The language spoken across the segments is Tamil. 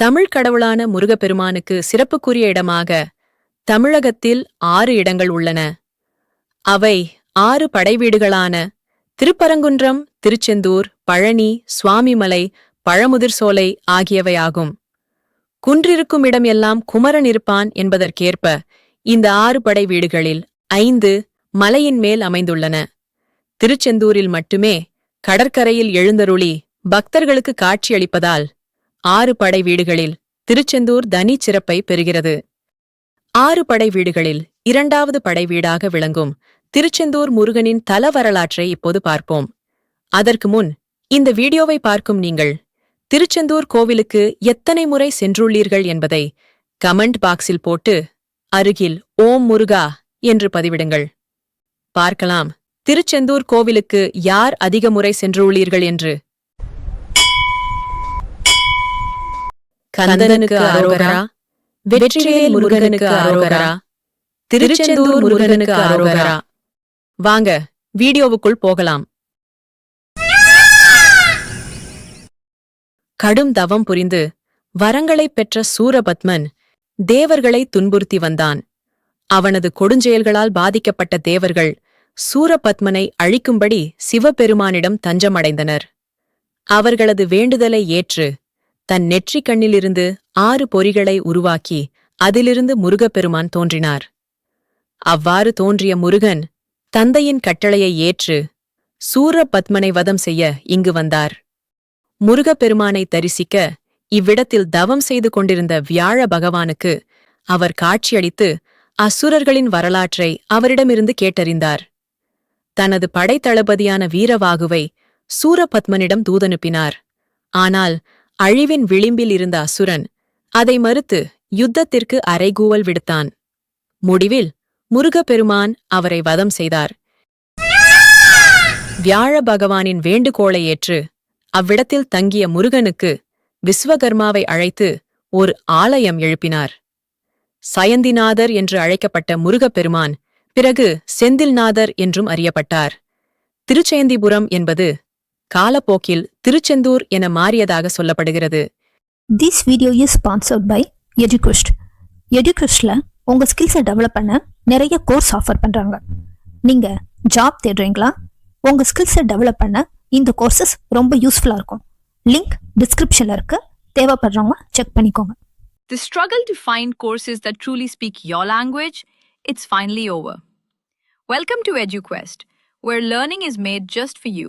தமிழ் கடவுளான முருகப்பெருமானுக்கு சிறப்புக்குரிய இடமாக தமிழகத்தில் ஆறு இடங்கள் உள்ளன. அவை ஆறு படைவீடுகளான திருப்பரங்குன்றம் திருச்செந்தூர் பழனி சுவாமிமலை பழமுதிர் சோலை ஆகியவையாகும் குன்றிருக்கும் இடம் எல்லாம் குமரன் இருப்பான் என்பதற்கேற்ப இந்த ஆறு படை வீடுகளில் ஐந்து மலையின் மேல் அமைந்துள்ளன. திருச்செந்தூரில் மட்டுமே கடற்கரையில் எழுந்தருளி பக்தர்களுக்கு காட்சியளிப்பதால் ஆறு படை வீடுகளில் திருச்செந்தூர் தனி சிறப்பை பெறுகிறது. ஆறு படை வீடுகளில் இரண்டாவது படை வீடாக விளங்கும் திருச்செந்தூர் முருகனின் தல வரலாற்றை இப்போது பார்ப்போம். அதற்கு முன் இந்த வீடியோவை பார்க்கும் நீங்கள் திருச்செந்தூர் கோவிலுக்கு எத்தனை முறை சென்றுள்ளீர்கள் என்பதை கமெண்ட் பாக்ஸில் போட்டு அருகில் ஓம் முருகா என்று பதிவிடுங்கள். பார்க்கலாம். திருச்செந்தூர் கோவிலுக்கு யார் அதிக முறை சென்றுள்ளீர்கள் என்று கந்தனுக்கு அரோகரா வெற்றிவேல் முருகனுக்கு அரோகரா திருச்செந்தூர் முருகனுக்கு அரோகரா. வாங்க வீடியோவுக்குள் போகலாம். கடும் தவம் புரிந்து வரங்களைப் பெற்ற சூரபத்மன் தேவர்களை துன்புறுத்தி வந்தான். அவனது கொடுஞ்செயல்களால் பாதிக்கப்பட்ட தேவர்கள் சூரபத்மனை அழிக்கும்படி சிவபெருமானிடம் தஞ்சமடைந்தனர். அவர்களது வேண்டுதலை ஏற்று தன் நெற்றிக் கண்ணிலிருந்து ஆறு பொறிகளை உருவாக்கி அதிலிருந்து முருகப்பெருமான் தோன்றினார். அவ்வாறு தோன்றிய முருகன் தந்தையின் கட்டளையை ஏற்று சூரபத்மனை வதம் செய்ய இங்கு வந்தார். முருகப்பெருமானை தரிசிக்க இவ்விடத்தில் தவம் செய்து கொண்டிருந்த வியாழ பகவானுக்கு அவர் காட்சியளித்து அசுரர்களின் வரலாற்றை அவரிடமிருந்து கேட்டறிந்தார். தனது படைத்தளபதியான வீரவாகுவை சூரபத்மனிடம் தூதனுப்பினார். ஆனால் அழிவின் விளிம்பில் இருந்த அசுரன் அதை மறுத்து யுத்தத்திற்கு அரைகூவல் விடுத்தான். முடிவில் முருகப்பெருமான் அவரை வதம் செய்தார். வியாழ பகவானின் வேண்டுகோளை ஏற்று அவ்விடத்தில் தங்கிய முருகனுக்கு விஸ்வகர்மாவை அழைத்து ஒரு ஆலயம் எழுப்பினார். சயந்திநாதர் என்று அழைக்கப்பட்ட முருகப்பெருமான் பிறகு செந்தில்நாதர் என்றும் அறியப்பட்டார். திருச்சேந்திபுரம் என்பது காலப்போக்கில் திருச்செந்தூர் என மாறியதாக சொல்லப்படுகிறது This video is sponsored by EduQuest. EduQuestல உங்க ஸ்கில்ஸை டெவலப் பண்ண நிறைய கோர்ஸ் ஆஃபர் பண்றாங்க நீங்க ஜாப் தேடுறீங்களா உங்க ஸ்கில்ஸை டெவலப் பண்ண இந்த கோர்சஸ் ரொம்ப யூஸ்ஃபுல்லா இருக்கும் லிங்க் டிஸ்கிரிப்ஷன்ல இருக்கு தேவைப்படுறவங்க செக் பண்ணிக்கோங்க The struggle to find courses that truly speak your language, it's finally over. Welcome to EduQuest, where learning is made just for you.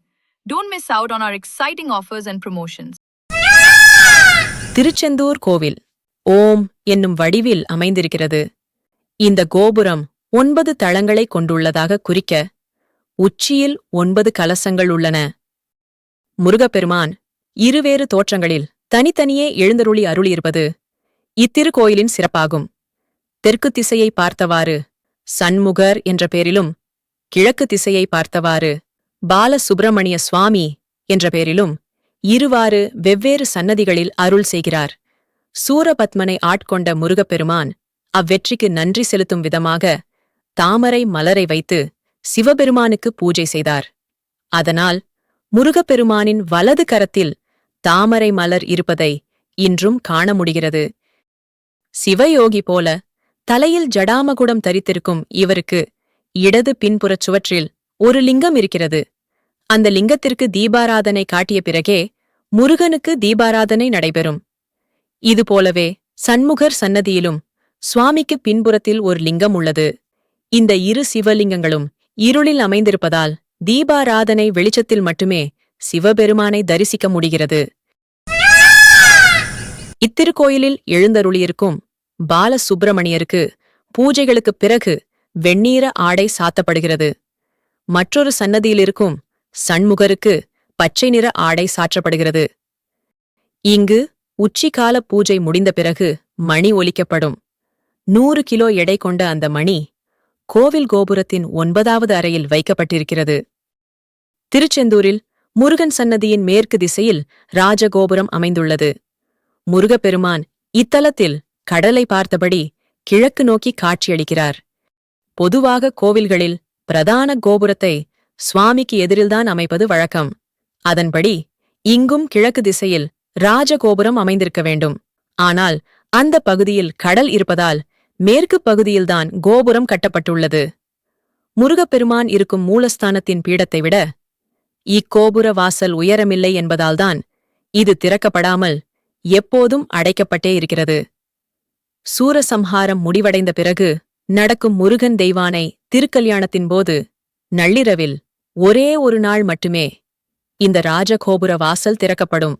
don't miss out on our exciting offers and promotions. Tiruchendur கோவில் ஓம் என்னும் வடிவில் அமைந்திருக்கிறது. இந்த கோபுரம் ஒன்பது தளங்களை கொண்டுள்ளதாக குறிக்க உச்சியில் ஒன்பது கலசங்கள் உள்ளன. முருகப்பெருமான் இருவேறு தோற்றங்களில் தனித்தனியே எழுந்தருளி அருளியிருப்பது இத்திருக்கோயிலின் சிறப்பாகும். தெற்கு திசையை பார்த்தவாறு சண்முகர் என்ற பெயரிலும் கிழக்கு திசையை பார்த்தவாறு பாலசுப்பிரமணிய சுவாமி என்ற பெயரிலும் இருவாறு வெவ்வேறு சன்னதிகளில் அருள் செய்கிறார். சூரபத்மனை ஆட்கொண்ட முருகப்பெருமான் அவ்வெற்றிக்கு நன்றி செலுத்தும் விதமாக தாமரை மலரை வைத்து சிவபெருமானுக்கு பூஜை செய்தார். அதனால் முருகப்பெருமானின் வலது கரத்தில் தாமரை மலர் இருப்பதை இன்றும் காண முடிகிறது. சிவயோகி போல தலையில் ஜடாமகுடம் தரித்திருக்கும் இவருக்கு இடது பின்புறச் சுவற்றில் ஒரு லிங்கம் இருக்கிறது. அந்த லிங்கத்திற்கு தீபாராதனை காட்டிய பிறகே முருகனுக்கு தீபாராதனை நடைபெறும். இதுபோலவே சண்முகர் சன்னதியிலும் சுவாமிக்கு பின்புறத்தில் ஒரு லிங்கம் உள்ளது. இந்த இரு சிவலிங்கங்களும் இருளில் அமைந்திருப்பதால் தீபாராதனை வெளிச்சத்தில் மட்டுமே சிவபெருமானை தரிசிக்க முடிகிறது. இத்திருக்கோயிலில் எழுந்தருளியிருக்கும் பாலசுப்பிரமணியருக்கு பூஜைகளுக்குப் பிறகு வெண்ணீர ஆடை சாத்தப்படுகிறது. மற்றொரு சன்னதியில் இருக்கும் சண்முகருக்கு பச்சை நிற ஆடை சாற்றப்படுகிறது. இங்கு உச்சிகால பூஜை முடிந்த பிறகு மணி ஒலிக்கப்படும். நூறு கிலோ எடை கொண்ட அந்த மணி கோவில் கோபுரத்தின் ஒன்பதாவது அறையில் வைக்கப்பட்டிருக்கிறது. திருச்செந்தூரில் முருகன் சன்னதியின் மேற்கு திசையில் ராஜகோபுரம் அமைந்துள்ளது. முருகப்பெருமான் இத்தலத்தில் கடலை பார்த்தபடி கிழக்கு நோக்கி காட்சியளிக்கிறார். பொதுவாக கோவில்களில் பிரதான கோபுரத்தை சுவாமிக்கு எதிரில்தான் அமைப்பது வழக்கம். அதன்படி இங்கும் கிழக்கு திசையில் ராஜகோபுரம் அமைந்திருக்க வேண்டும். ஆனால் அந்த பகுதியில் கடல் இருப்பதால் மேற்கு பகுதியில்தான் கோபுரம் கட்டப்பட்டுள்ளது. முருகப்பெருமான் இருக்கும் மூலஸ்தானத்தின் பீடத்தை விட இக்கோபுர வாசல் உயரமில்லை என்பதால்தான் இது திறக்கப்படாமல் எப்போதும் அடைக்கப்பட்டே இருக்கிறது. சூரசம்ஹாரம் முடிவடைந்த பிறகு நடக்கும் முருகன் தெய்வானை திருக்கல்யாணத்தின் போது நள்ளிரவில் ஒரே ஒரு நாள் மட்டுமே இந்த ராஜகோபுர வாசல் திறக்கப்படும்.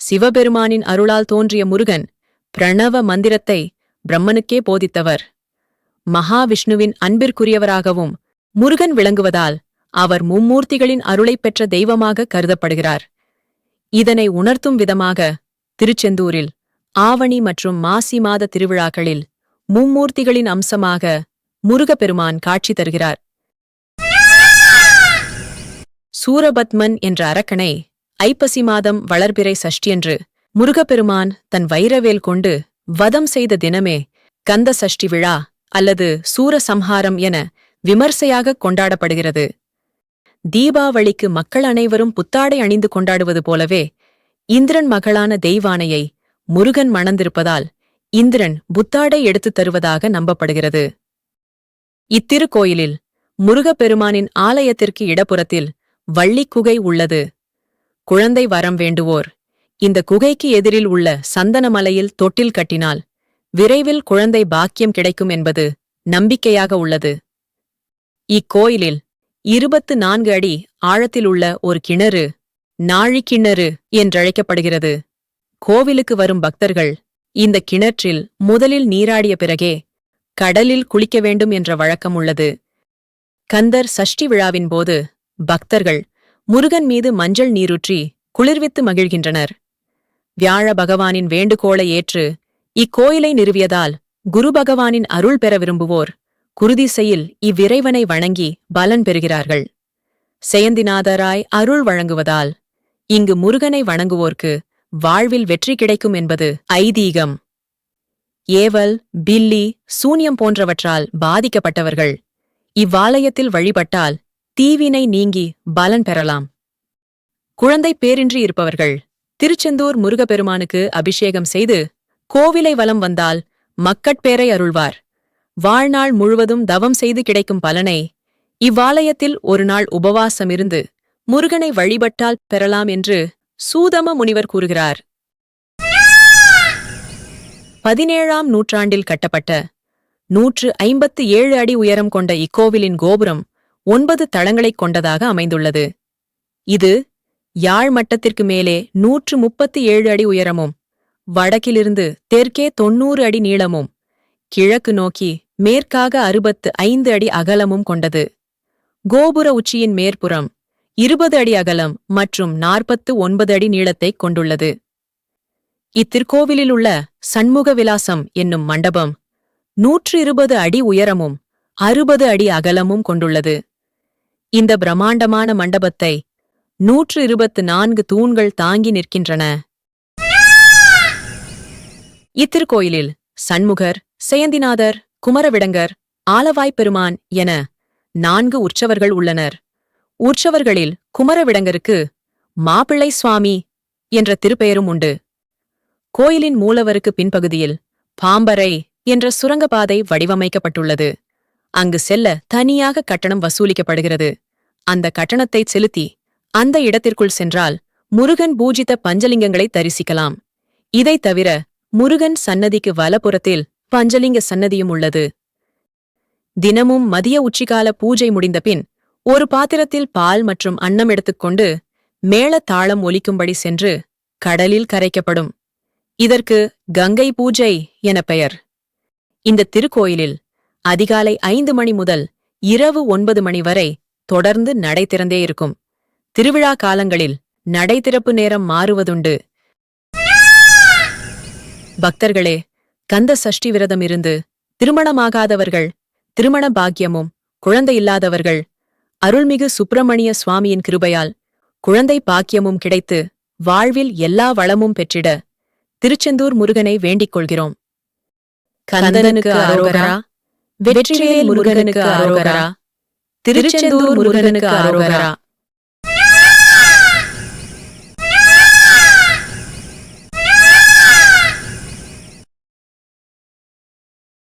சிவபெருமானின் அருளால் தோன்றிய முருகன் பிரணவ மந்திரத்தை பிரம்மனுக்கே போதித்தவர். மகாவிஷ்ணுவின் அன்பிற்குரியவராகவும் முருகன் விளங்குவதால் அவர் மும்மூர்த்திகளின் அருளைப் பெற்ற தெய்வமாக கருதப்படுகிறார். இதனை உணர்த்தும் விதமாக திருச்செந்தூரில் ஆவணி மற்றும் மாசி மாத திருவிழாக்களில் மும்மூர்த்திகளின் அம்சமாக முருகப்பெருமான் காட்சி தருகிறார். சூரபத்மன் என்ற அரக்கனை ஐப்பசி மாதம் வளர்பிறை சஷ்டியன்று முருகப்பெருமான் தன் வைரவேல் கொண்டு வதம் செய்த தினமே கந்த சஷ்டி விழா அல்லது சூரசம்ஹாரம் என விமர்சையாக கொண்டாடப்படுகிறது. தீபாவளிக்கு மக்கள் அனைவரும் புத்தாடை அணிந்து கொண்டாடுவது போலவே இந்திரன் மகளான தெய்வானையை முருகன் மணந்திருப்பதால் இந்திரன் புத்தாடை எடுத்துத் தருவதாக நம்பப்படுகிறது. இத்திருக்கோயிலில் முருகப்பெருமானின் ஆலயத்திற்கு இடப்புறத்தில் வள்ளிக் குகை உள்ளது. குழந்தை வரம் வேண்டுவோர் இந்த குகைக்கு எதிரில் உள்ள சந்தனமலையில் தொட்டில் கட்டினால் விரைவில் குழந்தை பாக்கியம் கிடைக்கும் என்பது நம்பிக்கையாக உள்ளது. இக்கோயிலில் இருபத்து நான்கு அடி ஆழத்திலுள்ள ஒரு கிணறு நாழிக்கிணறு என்றழைக்கப்படுகிறது. கோவிலுக்கு வரும் பக்தர்கள் இந்த கிணற்றில் முதலில் நீராடிய பிறகே கடலில் குளிக்க வேண்டும் என்ற வழக்கம் உள்ளது. கந்தர் சஷ்டி விழாவின் போது பக்தர்கள் முருகன் மீது மஞ்சள் நீரூற்றி குளிர்வித்து மகிழ்கின்றனர். வியாழ பகவானின் வேண்டுகோளை ஏற்று இக்கோயிலை நிறுவியதால் குரு பகவானின் அருள் பெற விரும்புவோர் குருதிசையில் இவ்விறைவனை வணங்கி பலன் பெறுகிறார்கள். செயந்திநாதராய் அருள் வழங்குவதால் இங்கு முருகனை வணங்குவோர்க்கு வாழ்வில் வெற்றி கிடைக்கும் என்பது ஐதீகம். ஏவல் பில்லி சூன்யம் போன்றவற்றால் பாதிக்கப்பட்டவர்கள். இவ்வாலயத்தில் வழிபட்டால் தீவினை நீங்கி பலன் பெறலாம். குழந்தை பேரின்றி இருப்பவர்கள். திருச்செந்தூர் முருகப்பெருமானுக்கு அபிஷேகம் செய்து கோவிலை வலம் வந்தால் மக்கட்பேரை அருள்வார். வாழ்நாள் முழுவதும் தவம் செய்து கிடைக்கும் பலனை இவ்வாலயத்தில் ஒரு நாள் உபவாசமிருந்து முருகனை வழிபட்டால் பெறலாம் என்று சூதம முனிவர் கூறுகிறார். பதினேழாம் நூற்றாண்டில் கட்டப்பட்ட நூற்று ஐம்பத்து ஏழு அடி உயரம் கொண்ட இக்கோவிலின் கோபுரம் ஒன்பது தளங்களைக் கொண்டதாக அமைந்துள்ளது. இது யாழ் மட்டத்திற்கு மேலே நூற்று முப்பத்து ஏழு அடி உயரமும் வடக்கிலிருந்து தெற்கே தொன்னூறு அடி நீளமும் கிழக்கு நோக்கி மேற்காக அறுபத்து ஐந்து அடி அகலமும் கொண்டது. கோபுர உச்சியின் மேற்புறம் இருபது அடி அகலம் மற்றும் நாற்பத்து ஒன்பது அடி நீளத்தைக் கொண்டுள்ளது. இத்திருக்கோவிலில் உள்ள சண்முக விலாசம் என்னும் மண்டபம் நூற்று இருபது அடி உயரமும் அறுபது அடி அகலமும் கொண்டுள்ளது. இந்த பிரம்மாண்டமான மண்டபத்தை நூற்று இருபத்து நான்கு தூண்கள் தாங்கி நிற்கின்றன. இத்திருக்கோயிலில் சண்முகர் செயந்திநாதர் குமரவிடங்கர் ஆலவாய்ப் பெருமான் என நான்கு உற்சவர்கள் உள்ளனர். உற்சவர்களில் குமரவிடங்கருக்கு மாப்பிள்ளை சுவாமி என்ற திருப்பெயரும் உண்டு. கோயிலின் மூலவருக்கு பின்பகுதியில் பாம்பரை என்ற சுரங்கப்பாதை வடிவமைக்கப்பட்டுள்ளது. அங்கு செல்ல தனியாக கட்டணம் வசூலிக்கப்படுகிறது. அந்த கட்டணத்தை செலுத்தி அந்த இடத்திற்குள் சென்றால் முருகன் பூஜித்த பஞ்சலிங்கங்களை தரிசிக்கலாம். இதைத் தவிர முருகன் சன்னதிக்கு வலப்புறத்தில் பஞ்சலிங்க சன்னதியும் உள்ளது. தினமும் மதிய உச்சிகால பூஜை முடிந்தபின் ஒரு பாத்திரத்தில் பால் மற்றும் அன்னம் எடுத்துக்கொண்டு மேள தாளம் ஒலிக்கும்படி சென்று கடலில் கரைக்கப்படும். இதற்கு கங்கை பூஜை என பெயர். இந்த திருக்கோயிலில் அதிகாலை ஐந்து மணி முதல் இரவு ஒன்பது மணி வரை தொடர்ந்து நடை திறந்தே இருக்கும். திருவிழா காலங்களில் நடை திறப்பு நேரம் மாறுவதுண்டு. பக்தர்களே கந்த சஷ்டி விரதம் இருந்து திருமணமாகாதவர்கள் திருமண பாக்கியமும் குழந்தை இல்லாதவர்கள் அருள்மிகு சுப்பிரமணிய சுவாமியின் கிருபையால் குழந்தை பாக்கியமும் கிடைத்து வாழ்வில் எல்லா வளமும் பெற்றிட திருச்செந்தூர் முருகனை வேண்டிக் கொள்கிறோம். கந்தனுக்கு அரோகரா வெற்றிவேல் முருகனுக்கு அரோகரா திருச்செந்தூர் முருகனுக்கு அரோகரா